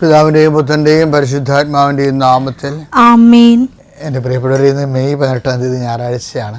പിതാവിന്റെയും പുത്രന്റെയും പരിശുദ്ധാത്മാവിന്റെയും നാമത്തിൽ ആമേൻ. എന്റെ പ്രിയപ്പെട്ടവരിൽ ഇന്ന് മെയ് പതിനെട്ടാം തീയതി ഞായറാഴ്ചയാണ്.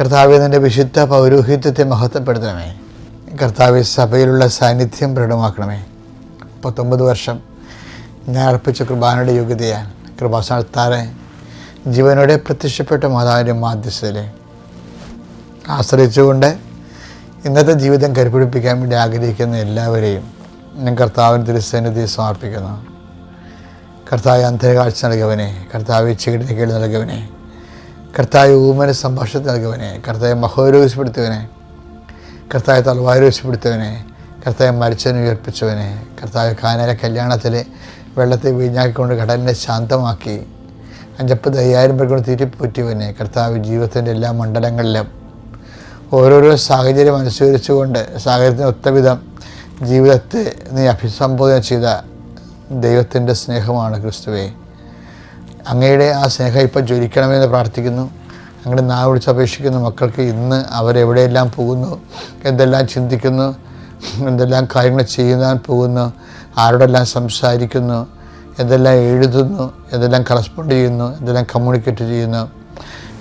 കർത്താവെ നിന്റെ വിശുദ്ധ പൗരോഹിത്യത്തെ മഹത്വപ്പെടുത്തണമേ. കർത്താവ് സഭയിലുള്ള സാന്നിധ്യം പ്രകടമാക്കണമേ. പത്തൊമ്പത് വർഷം ഞാൻ അർപ്പിച്ച കൃപാനയുടെ യോഗ്യതയാൽ കൃപാസ്ഥാനത്താറെ ജീവനോടെ പ്രത്യക്ഷപ്പെട്ട മാതാവിന്റെ മാധ്യസ്ഥതയിലെ ആശ്രയിച്ചുകൊണ്ട് ഇന്നത്തെ ജീവിതം കരുപിടിപ്പിക്കാൻ വേണ്ടി ആഗ്രഹിക്കുന്ന എല്ലാവരെയും ഞാൻ കർത്താവിന് തിരുസന്നിധി സമർപ്പിക്കുന്നു. കർത്താവ് അന്ധരകാഴ്ച നൽകിയവനെ കർത്താവ് ചീടിന് കേൾ നൽകിയവനെ കർത്താവ് ഊമന സംഭാഷണത്തിൽ നൽകിയവനെ കർത്താവ് മഹോരോഗിച്ചപ്പെടുത്തിയവനെ കർത്താവ് തലവാരോഗിച്ചപ്പെടുത്തിയവനെ കർത്താവ് മരിച്ചവനെ ഉയർപ്പിച്ചവനെ. കർത്താവ് കാനര കല്യാണത്തിൽ വെള്ളത്തെ വീഞ്ഞാക്കിക്കൊണ്ട് കടലിനെ ശാന്തമാക്കി. അഞ്ചപ്പത് അയ്യായിരം പേർ കൊണ്ട് തീറ്റിപ്പൂറ്റിയവനെ. കർത്താവ് ജീവിതത്തിന്റെ എല്ലാ മണ്ഡലങ്ങളിലും ഓരോരോ സാഹചര്യം അനുസരിച്ചുകൊണ്ട് സാഹചര്യത്തിന് ഒത്തവിധം ജീവിതത്തെ നീ അഭിസംബോധന ചെയ്ത ദൈവത്തിന്റെ സ്നേഹമാണ് ക്രിസ്തുവേ. അങ്ങയുടെ ആ സ്നേഹം ഇപ്പം ജ്വലിക്കണമെന്ന് പ്രാർത്ഥിക്കുന്നു. അങ്ങയുടെ നാ വിളിച്ച് അപേക്ഷിക്കുന്ന. മക്കൾക്ക് ഇന്ന് അവരെവിടെയെല്ലാം പോകുന്നു? എന്തെല്ലാം ചിന്തിക്കുന്നു? എന്തെല്ലാം കാര്യങ്ങൾ ചെയ്യുവാൻ പോകുന്നു? ആരോടെല്ലാം സംസാരിക്കുന്നു? എന്തെല്ലാം എഴുതുന്നു? എന്തെല്ലാം കറസ്പോണ്ട് ചെയ്യുന്നു? എന്തെല്ലാം കമ്മ്യൂണിക്കേറ്റ് ചെയ്യുന്നു?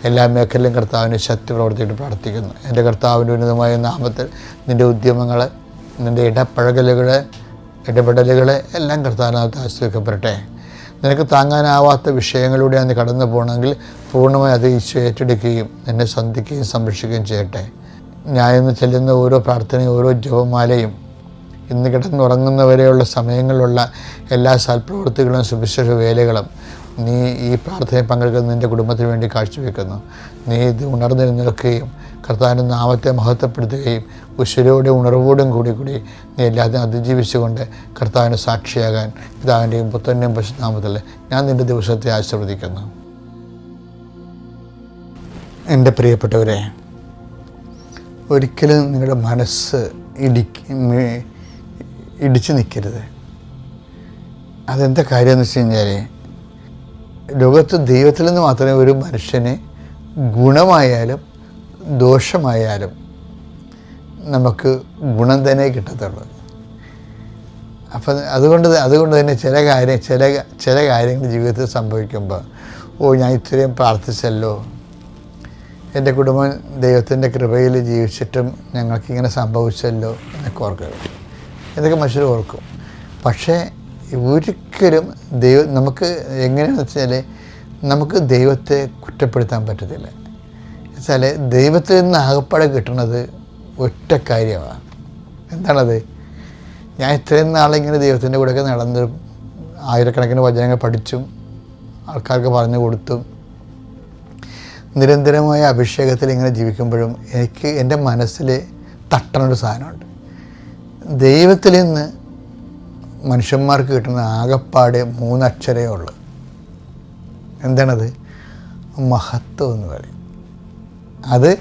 എല്ലാ മേഖലയിലും കർത്താവിന്റെ ശക്തി പ്രവർത്തിയിട്ട് പ്രാർത്ഥിക്കുന്നു. എന്റെ കർത്താവിന്റെ ഉന്നതമായ നാമത്തിൽ നിന്റെ ഉദ്യമങ്ങൾ നിന്റെ ഇടപഴകലുകൾ ഇടപെടലുകൾ എല്ലാം കർത്താവിനകത്ത് ആശ്രയിക്കപ്പെടട്ടെ. നിനക്ക് താങ്ങാനാവാത്ത വിഷയങ്ങളിലൂടെ അന്ന് കടന്നു പോകണമെങ്കിൽ പൂർണമായി അത് ഈശോ ഏറ്റെടുക്കുകയും നിന്നെ സന്ധിക്കുകയും സംരക്ഷിക്കുകയും ചെയ്യട്ടെ. ഞാൻ ഇന്ന് ചെല്ലുന്ന ഓരോ പ്രാർത്ഥനയും ഓരോ ജപമാലയും ഇന്ന് കിടന്നുറങ്ങുന്നവരെയുള്ള സമയങ്ങളിലുള്ള എല്ലാ സൽപ്രവൃത്തികളും സുവിശേഷ വേലകളും നീ ഈ പ്രാർത്ഥനയിൽ പങ്കെടുക്കുന്ന നിന്റെ കുടുംബത്തിന് വേണ്ടി കാഴ്ചവെക്കുന്നു. നീ ഇത് ഉണർന്നു നിൽക്കുകയും കർത്താവിന്റെ നാമത്തെ മഹത്വപ്പെടുത്തുകയും ഉശ്വരോടെ ഉണർവോടും കൂടി കൂടി നീ എല്ലാത്തിനും അതിജീവിച്ചുകൊണ്ട് കർത്താവിന് സാക്ഷിയാകാൻ പിതാവിന്റെയും പുത്രന്റെയും പശുനാമത്തിൽ ഞാൻ നിന്റെ ദിവസത്തെ ആശീർവദിക്കുന്നു. എന്റെ പ്രിയപ്പെട്ടവരെ ഒരിക്കലും നിങ്ങളുടെ മനസ്സ് ഇടിക്ക് ഇടിച്ചു നിൽക്കരുത്. അതെന്താ കാര്യമെന്ന് വെച്ച് കഴിഞ്ഞാൽ ലോകത്ത് ദൈവത്തിൽ നിന്ന് മാത്രമേ ഒരു മനുഷ്യനെ ഗുണമായാലും ദോഷമായാലും നമുക്ക് ഗുണം തന്നെ കിട്ടത്തുള്ളൂ. അപ്പം അതുകൊണ്ട് അതുകൊണ്ട് തന്നെ ചില കാര്യം ചില ചില കാര്യങ്ങൾ ജീവിതത്തിൽ സംഭവിക്കുമ്പോൾ ഓ ഞാൻ ഇത്രയും പ്രാർത്ഥിച്ചല്ലോ. എന്റെ കുടുംബം ദൈവത്തിന്റെ കൃപയിൽ ജീവിച്ചിട്ടും ഞങ്ങൾക്കിങ്ങനെ സംഭവിച്ചല്ലോ എന്നൊക്കെ ഓർക്കുക. ഇതൊക്കെ മനുഷ്യർ ഓർക്കും. പക്ഷേ ഒരിക്കലും ദൈവ നമുക്ക് എങ്ങനെയാണെന്ന് വെച്ചാൽ നമുക്ക് ദൈവത്തെ കുറ്റപ്പെടുത്താൻ പറ്റത്തില്ല. വെച്ചാൽ ദൈവത്തിൽ നിന്ന് ആകപ്പാടെ കിട്ടുന്നത് ഒറ്റ കാര്യമാണ്. എന്താണത്? ഞാൻ ഇത്രയും നാളിങ്ങനെ ദൈവത്തിന്റെ കൂടെയൊക്കെ നടന്ന് ആയിരക്കണക്കിന് വചനങ്ങൾ പഠിച്ചും ആൾക്കാർക്ക് പറഞ്ഞു കൊടുത്തും നിരന്തരമായ അഭിഷേകത്തിൽ ഇങ്ങനെ ജീവിക്കുമ്പോഴും എനിക്ക് എന്റെ മനസ്സിൽ തട്ടണൊരു സാധനമുണ്ട്. ദൈവത്തിൽ നിന്ന് മനുഷ്യന്മാർക്ക് കിട്ടുന്ന ആകപ്പാടെ മൂന്നക്ഷരേ ഉള്ളു. എന്താണത്? മഹത്വം എന്ന് പറയും. അത്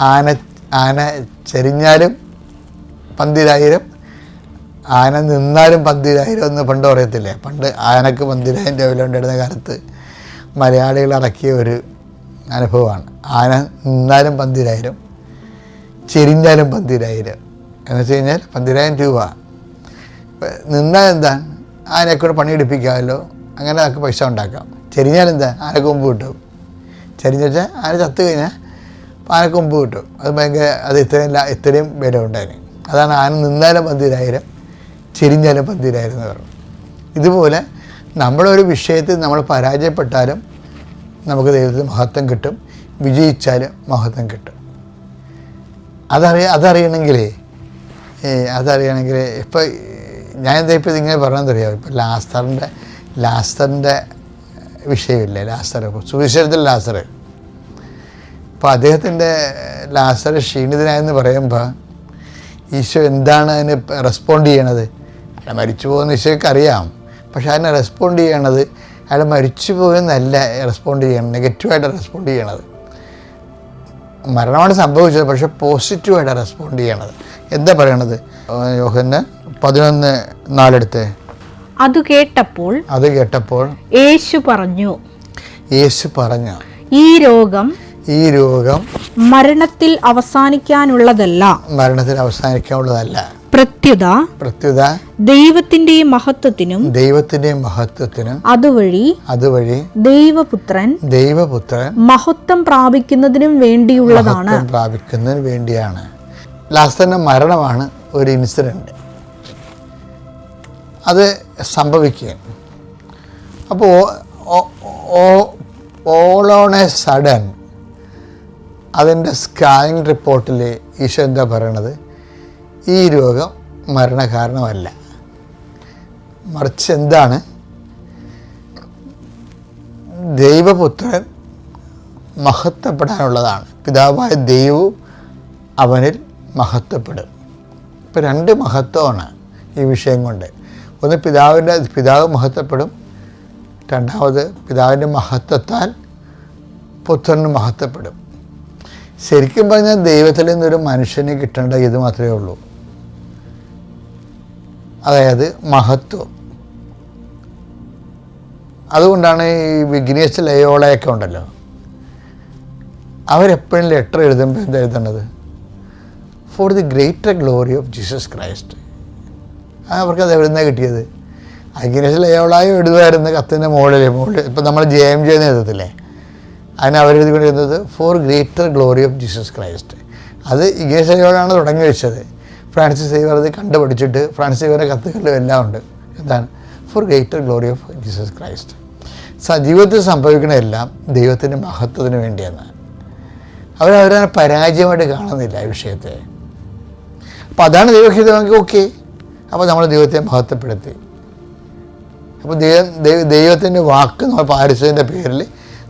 ആന ആന ചെരിഞ്ഞാലും പന്തിരായിരം ആന നിന്നാലും പന്തിരായിരം എന്ന് പണ്ട് പറയത്തില്ലേ? പണ്ട് ആനക്ക് പന്തിരായിരം രൂപ ഉണ്ടായിരുന്ന കാലത്ത് മലയാളികൾ അടക്കിയ ഒരു അനുഭവമാണ്. ആന നിന്നാലും പന്തിരായിരം ചെരിഞ്ഞാലും പന്തിരായിരം. എന്ന് വെച്ച് കഴിഞ്ഞാൽ പന്തിരായിരം രൂപ. നിന്നാൽ എന്താ? ആനയെ കൂടെ പണിയെടുപ്പിക്കാമല്ലോ. അങ്ങനെ നമുക്ക് പൈസ ഉണ്ടാക്കാം. ചെരിഞ്ഞാൽ എന്താ? ആനക്കൊമ്പ് കിട്ടും. ചെരിഞ്ഞ് വെച്ചാൽ ആന ചത്ത് കഴിഞ്ഞാൽ കൊമ്പ് കിട്ടും. അത് ഭയങ്കര അത് ഇത്രയും ഇത്രയും വില ഉണ്ടായിരുന്നു അതാണ് ആന നിന്നാലും പന്തിരായിരം ചെരിഞ്ഞാലും പന്തിരായിരം എന്ന് പറഞ്ഞു. ഇതുപോലെ നമ്മളൊരു വിഷയത്തിൽ നമ്മൾ പരാജയപ്പെട്ടാലും നമുക്ക് ദൈവത്തിന് മഹത്വം കിട്ടും. വിജയിച്ചാലും മഹത്വം കിട്ടും. അതറിയ അതറിയണമെങ്കിലേ ഏ, അതറിയണമെങ്കിൽ ഇപ്പോൾ ഞാൻ എന്താ ഇപ്പോൾ ഇതിങ്ങനെ പറഞ്ഞതെന്നറിയാമോ ഇപ്പോൾ ലാസ്റ്ററിന്റെ ലാസ്റ്ററിന്റെ വിഷയമില്ലേ? ലാസ്റ്റർ സുവിശേഷത്തിൽ ലാസ്റ്റർ അപ്പോൾ അദ്ദേഹത്തിന്റെ ലാസ്റ്റർ ക്ഷീണിതനായെന്ന് പറയുമ്പോൾ ഈശോ എന്താണ് അതിന് റെസ്പോണ്ട് ചെയ്യണത്? അയാൾ മരിച്ചു പോകുന്ന ഈശോയ്ക്ക് അറിയാം. പക്ഷെ അതിനെ റെസ്പോണ്ട് ചെയ്യണത് അയാൾ മരിച്ചു പോയെന്നല്ല റെസ്പോണ്ട് ചെയ്യണം നെഗറ്റീവായിട്ട് റെസ്പോണ്ട് ചെയ്യണത്. മരണമാണ് സംഭവിച്ചത് പക്ഷെ പോസിറ്റീവായിട്ട് റെസ്പോണ്ട് ചെയ്യണത്. എന്താ പറയണത്? യോഹന്ന് പതിനൊന്ന് നാലെടുത്ത്. അത് കേട്ടപ്പോൾ അത് കേട്ടപ്പോൾ യേശു പറഞ്ഞു യേശു പറഞ്ഞു ഈ രോഗം ഈ രോഗം മരണത്തിൽ അവസാനിക്കാനുള്ളതല്ല. മരണത്തിൽ അവസാനിക്കാനുള്ളതല്ല. പ്രത്യുത പ്രത്യുത ദൈവത്തിന്റെ മഹത്വത്തിനും ദൈവത്തിന്റെ മഹത്വത്തിനും അതുവഴി അതുവഴി ദൈവപുത്രൻ ദൈവപുത്രൻ മഹത്വം പ്രാപിക്കുന്നതിനും വേണ്ടിയുള്ളതാണ്. പ്രാപിക്കുന്നതിന് വേണ്ടിയാണ്. തന്നെ മരണമാണ് ഒരു ഇൻസിഡന്റ്. അത് സംഭവിക്കുകയും അപ്പോൾ ഓൾ ഓൺ എ സഡൻ അതിന്റെ സ്കാനിങ് റിപ്പോർട്ടിൽ ഈശോ എന്താ പറയണത്? ഈ രോഗം മരണകാരണമല്ല. മറിച്ച് എന്താണ്? ദൈവപുത്രൻ മഹത്വപ്പെടാനുള്ളതാണ്. പിതാവായ ദൈവവും അവനിൽ മഹത്വപ്പെടും. ഇപ്പം രണ്ട് മഹത്വമാണ് ഈ വിഷയം കൊണ്ട്. ഒന്ന് പിതാവിന്റെ പിതാവ് മഹത്വപ്പെടും. രണ്ടാമത് പിതാവിന്റെ മഹത്വത്താൽ പുത്രന് മഹത്വപ്പെടും. ശരിക്കും പറഞ്ഞാൽ ദൈവത്തിൽ നിന്നൊരു മനുഷ്യന് കിട്ടേണ്ട ഇത് മാത്രമേ ഉള്ളൂ. അതായത് മഹത്വം. അതുകൊണ്ടാണ് ഈ വിഘ്നേശ് ലയോളയൊക്കെ ഉണ്ടല്ലോ. അവരെപ്പോഴും ലെറ്റർ എഴുതുമ്പോൾ എന്താ എഴുതേണ്ടത്? For the greater glory of Jesus Christ അവർക്ക് അത് എവിടുന്നാണ് കിട്ടിയത്? അഗ്നേഷ് ലയോളായും എഴുതുമായിരുന്നു കത്തിന്റെ മുകളിൽ മുകളിൽ ഇപ്പം നമ്മൾ ജെ എം ജെ എഴുതത്തില്ലേ? അതിന് അവരെഴുതിക്കൊണ്ടിരുന്നത് for greater glory of Jesus Christ അത് ഇഗ്നേഷ് ലയോളാണ് തുടങ്ങി വെച്ചത്. ഫ്രാൻസിസ് സേവർ അത് കണ്ടുപിടിച്ചിട്ട് ഫ്രാൻസിസ് സേവറിന്റെ കത്തുകളിലും എല്ലാം ഉണ്ട്. എന്താണ്? For greater glory of Jesus Christ ജീവിതത്തിൽ സംഭവിക്കുന്നതെല്ലാം ദൈവത്തിന്റെ മഹത്വത്തിന് വേണ്ടിയാണ്. അവരവരെ പരാജയമായിട്ട് കാണുന്നില്ല ഈ വിഷയത്തെ. അപ്പോൾ അതാണ് ദൈവഹിതമെങ്കിൽ ഓക്കെ. അപ്പോൾ നമ്മൾ ദൈവത്തെ മഹത്വപ്പെടുത്തി. അപ്പോൾ ദൈവം ദൈവ ദൈവത്തിന്റെ വാക്ക് നമ്മൾ പാലിച്ചതിന്റെ പേരിൽ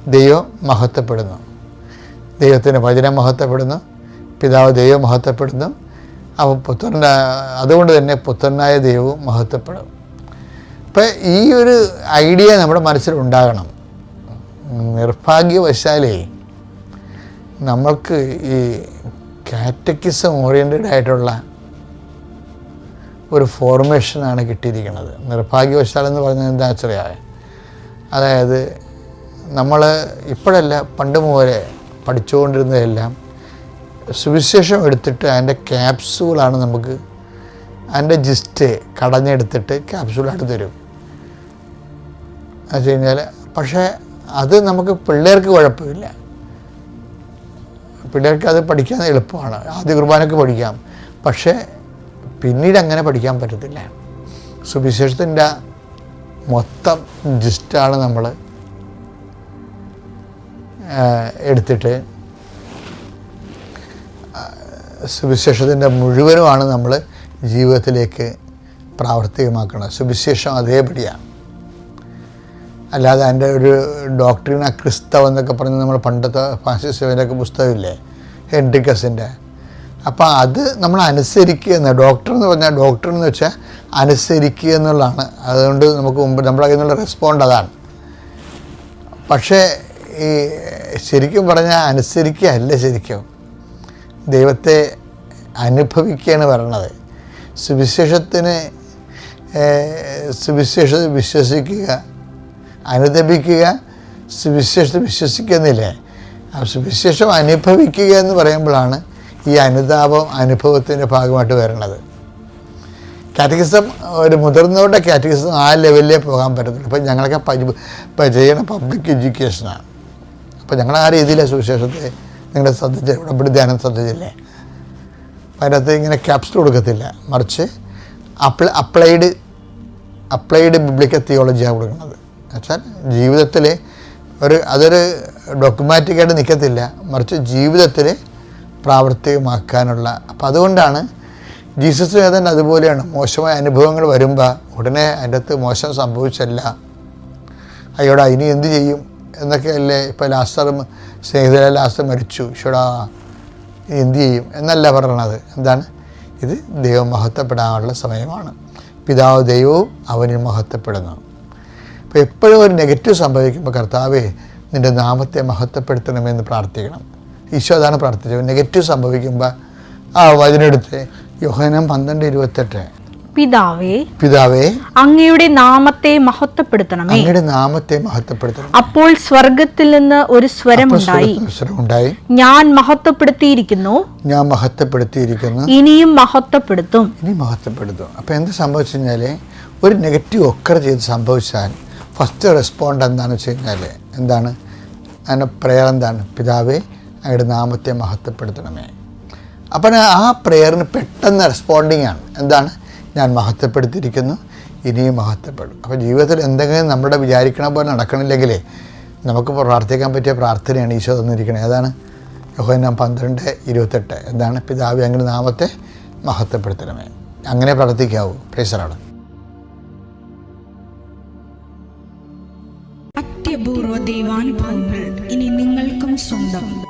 ദൈവം മഹത്വപ്പെടുന്നു. ദൈവത്തിന്റെ വചനം മഹത്വപ്പെടുന്നു. പിതാവ് ദൈവം മഹത്വപ്പെടുന്നു. അപ്പോൾ പുത്രന്റെ അതുകൊണ്ട് തന്നെ പുത്രനായ ദൈവവും മഹത്വപ്പെടും. അപ്പം ഈ ഒരു ഐഡിയ നമ്മുടെ മനസ്സിലുണ്ടാകണം നിർഭാഗ്യവശാലേ നമ്മൾക്ക് ഈ കാറ്റക്കിസം ഓറിയന്റഡ് ആയിട്ടുള്ള ഒരു ഫോർമേഷനാണ് കിട്ടിയിരിക്കുന്നത്. നിർഭാഗ്യവശാൽ എന്ന് പറഞ്ഞാൽ എന്താ വെച്ചാൽ അതായത് നമ്മൾ ഇപ്പോഴല്ല പണ്ട് മുതലേ പഠിച്ചുകൊണ്ടിരുന്നതെല്ലാം സുവിശേഷം എടുത്തിട്ട് അതിന്റെ ക്യാപ്സൂളാണ് നമുക്ക് അതിന്റെ ജിസ്റ്റ് കടഞ്ഞെടുത്തിട്ട് ക്യാപ്സൂളായിട്ട് തരും. എന്ന് കഴിഞ്ഞാൽ പക്ഷേ അത് നമുക്ക് പിള്ളേർക്ക് കുഴപ്പമില്ല. പിള്ളേർക്ക് അത് പഠിക്കാൻ എളുപ്പമാണ്. ആദ്യ കുർബാനൊക്കെ പഠിക്കാം. പക്ഷേ പിന്നീട് അങ്ങനെ പഠിക്കാൻ പറ്റത്തില്ല. സുവിശേഷത്തിന്റെ മൊത്തം ജിസ്റ്റാണ് നമ്മൾ എടുത്തിട്ട് സുവിശേഷത്തിന്റെ മുഴുവനുമാണ് നമ്മൾ ജീവിതത്തിലേക്ക് പ്രാവർത്തികമാക്കുന്നത്. സുവിശേഷം അതേപടിയാണ്. അല്ലാതെ അതിന്റെ ഒരു ഡോക്ടറിന ക്രിസ്തവ എന്നൊക്കെ പറഞ്ഞ് നമ്മൾ പണ്ടത്തെ ഫാൻസിസ് പുസ്തകമില്ലേ? ഹെൻറിക്കസിന്റെ. അപ്പോൾ അത് നമ്മൾ അനുസരിക്കുക എന്ന ഡോക്ടർ എന്ന് പറഞ്ഞാൽ ഡോക്ടർ എന്ന് വെച്ചാൽ അനുസരിക്കുക എന്നുള്ളതാണ്. അതുകൊണ്ട് നമുക്ക് മുമ്പ് നമ്മുടെ കയ്യിൽ നിന്നുള്ള റെസ്പോണ്ട് അതാണ്. പക്ഷേ ഈ ശരിക്കും പറഞ്ഞാൽ അനുസരിക്കുക അല്ല ശരിക്കും. ദൈവത്തെ അനുഭവിക്കുകയാണ് പറയണത്. സുവിശേഷത്തിന് സുവിശേഷ വിശ്വസിക്കുക അനുദപിക്കുക സുവിശേഷത്തെ വിശ്വസിക്കുന്നില്ലേ? ആ സുവിശേഷം അനുഭവിക്കുക എന്ന് പറയുമ്പോഴാണ് ഈ അനുതാപം അനുഭവത്തിന്റെ ഭാഗമായിട്ട് വരുന്നത് കാറ്റഗിസം ഒരു മുതിർന്നവരുടെ കാറ്റഗിസം ആ ലെവലിലേ പോകാൻ പറ്റത്തില്ല. അപ്പം ഞങ്ങളൊക്കെ ചെയ്യണ പബ്ലിക് എഡ്യൂക്കേഷനാണ് അപ്പോൾ ഞങ്ങൾ ആ രീതിയിലാണ് സുവിശേഷത്തെ നിങ്ങളുടെ ശ്രദ്ധിച്ച ഇവിടെ ധ്യാനം ശ്രദ്ധിച്ചില്ലേ? അതിനകത്ത് ഇങ്ങനെ ക്യാപ്സ് കൊടുക്കത്തില്ല. മറിച്ച് അപ്ല അപ്ലൈഡ് അപ്ലൈഡ് ബിബ്ലിക്കൽ തിയോളജിയാണ് കൊടുക്കുന്നത്. എന്നുവെച്ചാൽ ജീവിതത്തിൽ ഒരു അതൊരു ഡോക്യുമാറ്റിക്കായിട്ട് നിൽക്കത്തില്ല മറിച്ച് ജീവിതത്തിൽ പ്രാവർത്തികമാക്കാനുള്ള. അപ്പം അതുകൊണ്ടാണ് ജീസസ് ഏതാണ്ട് അതുപോലെയാണ് മോശമായ അനുഭവങ്ങൾ വരുമ്പോൾ ഉടനെ അതിന്റെ അകത്ത് മോശം സംഭവിച്ചല്ല. അയ്യോടാ ഇനി എന്ത് ചെയ്യും? എന്നൊക്കെ അല്ലേ ഇപ്പോൾ ലാസ്റ്റർ സ്നേഹിതരെ ലാസ്റ്റർ മരിച്ചു. ഇനി എന്ത് ചെയ്യും? എന്നല്ല പറയണത്. എന്താണ്? ഇത് ദൈവം മഹത്വപ്പെടാനുള്ള സമയമാണ്. പിതാവ് ദൈവവും അവനിൽ മഹത്വപ്പെടുന്നു. അപ്പോൾ എപ്പോഴും ഒരു നെഗറ്റീവ് സംഭവിക്കുമ്പോൾ കർത്താവേ നിന്റെ നാമത്തെ മഹത്വപ്പെടുത്തണമെന്ന് പ്രാർത്ഥിക്കണം. ഈശോ അതാണ് പ്രാർത്ഥിച്ചത്. നെഗറ്റീവ് സംഭവിക്കുമ്പോൾ ആ വചനെടുത്ത് യോഹനം പന്ത്രണ്ട് ഇരുപത്തെട്ട്. പിതാവേ പിതാവേ അങ്ങയുടെ നാമത്തെ മഹത്വപ്പെടുത്തണമേ. അങ്ങയുടെ നാമത്തെ മഹത്വപ്പെടുത്തണം. അപ്പോൾ സ്വർഗത്തിൽ നിന്ന് ഒരു സ്വരം ഉണ്ടായി. ഞാൻ മഹത്വപ്പെടുത്തിയിരിക്കുന്നു. ഞാൻ മഹത്വപ്പെടുത്തിയിരിക്കുന്നു. ഇനിയും മഹത്വപ്പെടുത്തും. ഇനി മഹത്വപ്പെടുത്തും. അപ്പോൾ എന്ത് സംഭവിച്ചു കഴിഞ്ഞാൽ ഒരു നെഗറ്റീവ് ഒക്കർ ചെയ്ത് സംഭവിച്ചാൽ ഫസ്റ്റ് റെസ്പോണ്ട് എന്താണെന്ന് വെച്ച് കഴിഞ്ഞാൽ എന്താണ്? അതിന്റെ പ്രയർ എന്താണ്? പിതാവേ അങ്ങയുടെ നാമത്തെ മഹത്വപ്പെടുത്തണമേ. അപ്പം ആ പ്രെയറിന് പെട്ടെന്ന് റെസ്പോണ്ടിങ് ആണ്. എന്താണ്? ഞാൻ മഹത്വപ്പെടുത്തിയിരിക്കുന്നു ഇനിയും മഹത്വപ്പെടും. അപ്പോൾ ജീവിതത്തിൽ എന്തെങ്കിലും നമ്മുടെ വിചാരിക്കണ പോലെ നടക്കണില്ലെങ്കിലേ നമുക്ക് പ്രാർത്ഥിക്കാൻ പറ്റിയ പ്രാർത്ഥനയാണ് ഈശോ തന്നിരിക്കുന്നത് ഏതാണ്? യോഹന്നാൻ പന്ത്രണ്ട് ഇരുപത്തെട്ട്. എന്താണ്? പിതാവ് അങ്ങനെ നാമത്തെ മഹത്വപ്പെടുത്തണമേ. അങ്ങനെ പ്രാർത്ഥിക്കാവൂ. പ്രേസറാണ് അത്യപൂർവ ദൈവാനുഭവങ്ങൾ ഇനി നിങ്ങൾക്കും സ്വന്തം.